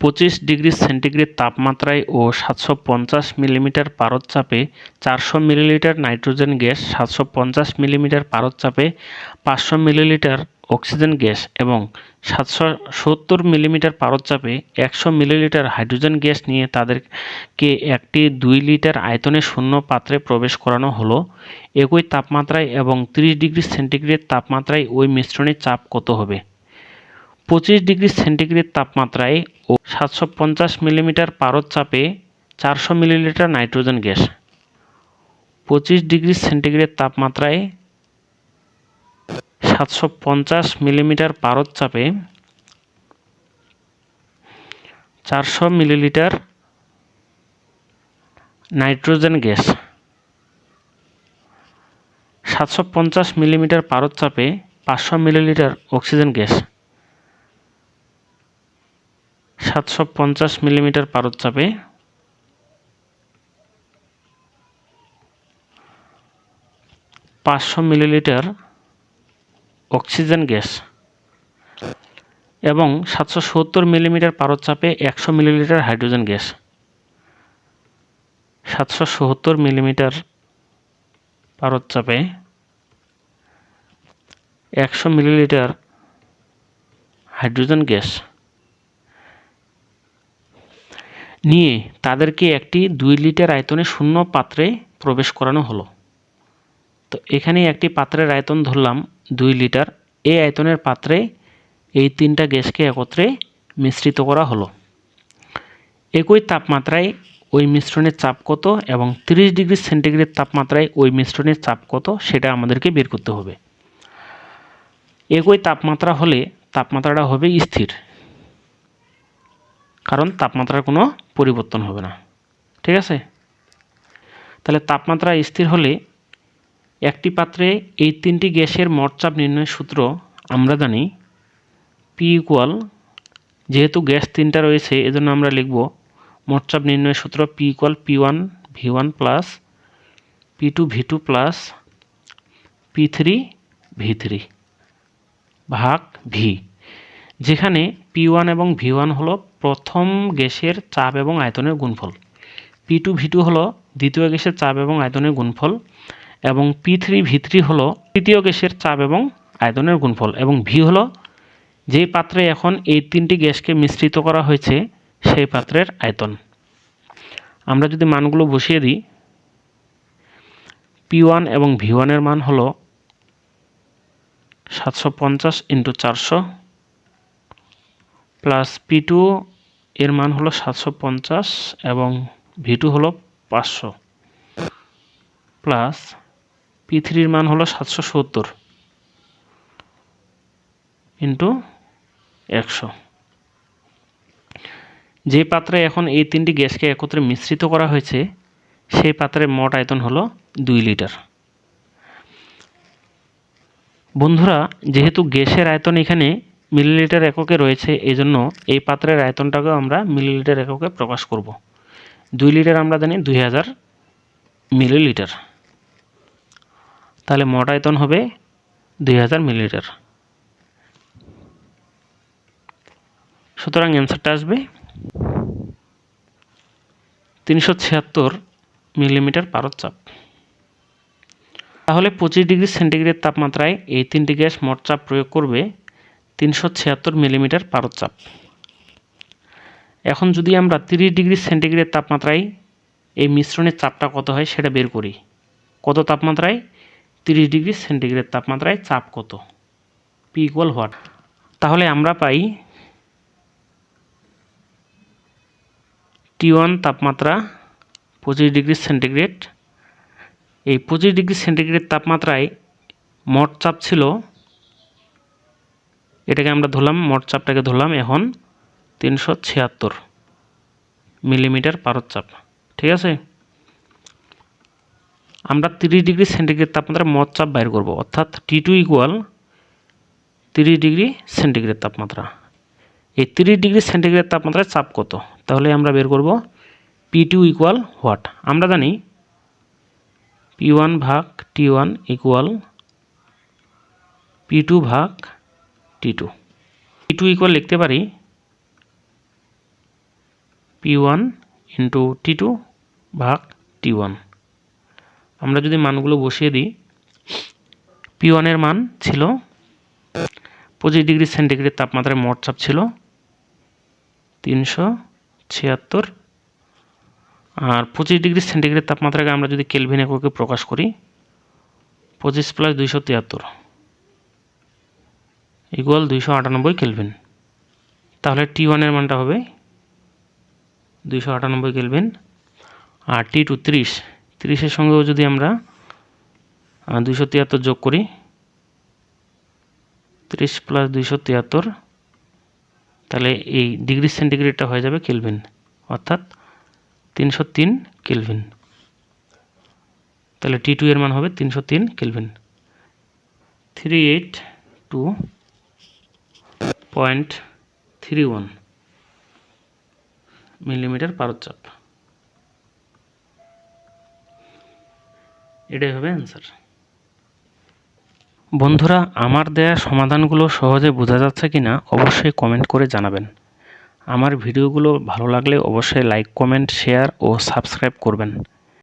পঁচিশ degree centigrade তাপমাত্রায় ও সাতশো পঞ্চাশ মিলিমিটার পারদচাপে চারশো মিলিলিটার নাইট্রোজেন গ্যাস, সাতশো পঞ্চাশ মিলিমিটার পারদচাপে পাঁচশো মিলিলিটার অক্সিজেন গ্যাস এবং সাতশো সত্তর মিলিমিটার পারদচাপে একশো মিলিলিটার হাইড্রোজেন গ্যাস নিয়ে তাদেরকে একটি দুই লিটার আয়তনে শূন্য পাত্রে প্রবেশ করানো হলো। একই তাপমাত্রায় এবং তিরিশ ডিগ্রি সেন্টিগ্রেড তাপমাত্রায় ওই মিশ্রণের চাপ কত হবে? পঁচিশ ডিগ্রি সেন্টিগ্রেড তাপমাত্রায় ও সাতশো পঞ্চাশ মিলিমিটার পারদ চাপে চারশো মিলিলিটার নাইট্রোজেন গ্যাস। পঁচিশ ডিগ্রি সেন্টিগ্রেড তাপমাত্রায় সাতশো পঞ্চাশ মিলিমিটার পারদ চাপে চারশো মিলিলিটার নাইট্রোজেন গ্যাস। সাতশো পঞ্চাশ মিলিমিটার পারদ চাপে পাঁচশো মিলিলিটার অক্সিজেন গ্যাস। সাতশো পঞ্চাশ মিলিমিটার পারদ চাপে। পাঁচশো মিলিলিটার অক্সিজেন গ্যাস এবং সাতশো সত্তর মিলিমিটার পারদ চাপে একশো মিলিলিটার হাইড্রোজেন গ্যাস। সাতশো সত্তর মিলিমিটার পারদ চাপে একশো মিলিলিটার হাইড্রোজেন গ্যাস। নিয়ে তাদেরকে একটি দুই লিটার আয়তনে শূন্য পাত্রে প্রবেশ করানো হলো। তো এখানে একটি পাত্রের আয়তন ধরলাম দুই লিটার। এই আয়তনের পাত্রে এই তিনটা গ্যাসকে একত্রে মিশ্রিত করা হলো। একই তাপমাত্রায় ওই মিশ্রণের চাপ কত এবং তিরিশ ডিগ্রি সেন্টিগ্রেড তাপমাত্রায় ওই মিশ্রণের চাপ কত সেটা আমাদেরকে বের করতে হবে। একই তাপমাত্রা হলে তাপমাত্রাটা হবে স্থির। কারণ তাপমাত্রার কোনো পরিবর্তন হবে না। ঠিক আছে? তাহলে তাপমাত্রা স্থির হলে একটি পাত্রে এই তিনটি গ্যাসের মোট চাপ নির্ণয়ের সূত্র আমরা জানি পি ইকুয়াল যেহেতু গ্যাস তিনটা রয়েছে, এজন্য আমরা লিখব মোট চাপ নির্ণয়ের সূত্র P equal P one V one plus P two V two plus P three V three ভাগ ভি যেখানে পি ওয়ান এবং ভি ওয়ান হলো প্রথম গ্যাসের চাপ এবং আয়তনের গুণফল। পি টু ভি টু হলো দ্বিতীয় গ্যাসের চাপ এবং আয়তনের গুণফল এবং পি থ্রি ভি থ্রি হলো তৃতীয় গ্যাসের চাপ এবং আয়তনের গুণফল এবং ভি হলো যেই পাত্রে এখন এই তিনটি গ্যাসকে মিশ্রিত করা হয়েছে, সেই পাত্রের আয়তন। আমরা যদি মানগুলো বসিয়ে দিই পি ওয়ান এবং ভি ওয়ানের মান হলো সাতশো পঞ্চাশ ইন্টু চারশো। প্লাস পি টু এর মান হলো সাতশো পঞ্চাশ এবং ভি টু হলো পাঁচশো। প্লাস পি থ্রির মান হলো সাতশো সত্তর ইন্টু একশো। যে পাত্রে এখন এই তিনটি গ্যাসকে একত্রে মিশ্রিত করা হয়েছে, সেই পাত্রের মোট আয়তন হলো দুই লিটার। বন্ধুরা, যেহেতু গ্যাসের আয়তন এখানে মিলিলিটার এককে রয়েছে এই জন্য এই পাত্রের আয়তনটাকেও আমরা মিলিলিটার এককে প্রকাশ করব। দুই লিটার আমরা জানি দুই হাজার মিলিলিটার। তাহলে মোট আয়তন হবে দুই হাজার মিলিলিটার। সুতরাং অ্যান্সারটা আসবে তিনশো ছিয়াত্তর মিলিমিটার পারদ চাপ। তাহলে পঁচিশ ডিগ্রি সেন্টিগ্রেড তাপমাত্রায় এই তিনটি গ্যাস মোট চাপ প্রয়োগ করবে তিনশো ছিয়াত্তর মিলিমিটার পারদ চাপ এখন যদি আমরা তিরিশ ডিগ্রি সেন্টিগ্রেড তাপমাত্রায় এই মিশ্রণের চাপটা কত হয় সেটা বের করি, কত তাপমাত্রায়? তিরিশ ডিগ্রি সেন্টিগ্রেড তাপমাত্রায় চাপ কত? পি ইকুয়াল হোয়াট তাহলে আমরা পাই টি ওয়ান তাপমাত্রা পঁচিশ ডিগ্রি সেন্টিগ্রেড। এই পঁচিশ ডিগ্রি সেন্টিগ্রেড তাপমাত্রায় মোট চাপ ছিল এটাকে আমরা ধরলাম, মোট চাপটাকে ধরলাম এখন তিনশো ছিয়াত্তর মিলিমিটার পারদ চাপ, ঠিক আছে? আমরা তিরিশ ডিগ্রি সেন্টিগ্রেড তাপমাত্রা মোট চাপ বাইর করব, অর্থাৎ টি টু ইকুয়াল তিরিশ ডিগ্রি সেন্টিগ্রেড তাপমাত্রা। এই তিরিশ ডিগ্রি সেন্টিগ্রেড তাপমাত্রায় চাপ কত? তাহলে আমরা বের করব পি টু ইকুয়াল হোয়াট আমরা জানি পি ওয়ান ভাগ T one equal P two ভাগ T two T two equal লিখতে পারি P one into T two ভাগ টি ওয়ান আমরা যদি মানগুলো বসিয়ে দিই পি ওয়ানের মান ছিল পঁচিশ ডিগ্রি সেন্টিগ্রেড তাপমাত্রায় মোট চাপ ছিল তিনশো ছিয়াত্তর। আর পঁচিশ ডিগ্রি সেন্টিগ্রেড তাপমাত্রাকে আমরা যদি কেলভিন এককে প্রকাশ করি, পঁচিশ প্লাস দুইশো তিয়াত্তর। ইকুয়াল দুইশো আটানব্বই কেলভিন তাহলে টি ওয়ানের মানটা হবে দুইশো আটানব্বই কেলভিন আর টি টু ত্রিশ। তিরিশের সঙ্গেও যদি আমরা দুইশো তিয়াত্তর যোগ করি, ত্রিশ প্লাস দুইশো তিয়াত্তর, তাহলে এই ডিগ্রি সেন্টিগ্রেডটা হয়ে যাবে কেলভিন অর্থাৎ তিনশো তিন কেলভিন তাহলে টি টু এর মান হবে তিনশো তিন kelvin three eight two point three one millimetre পারচাপ এটাই হবে অ্যান্সার বন্ধুরা, আমার দেয়া সমাধানগুলো সহজে বোঝা যাচ্ছে কি না অবশ্যই কমেন্ট করে জানাবেন। আমার ভিডিওগুলো ভালো লাগলে অবশ্যই লাইক কমেন্ট শেয়ার ও সাবস্ক্রাইব করবেন।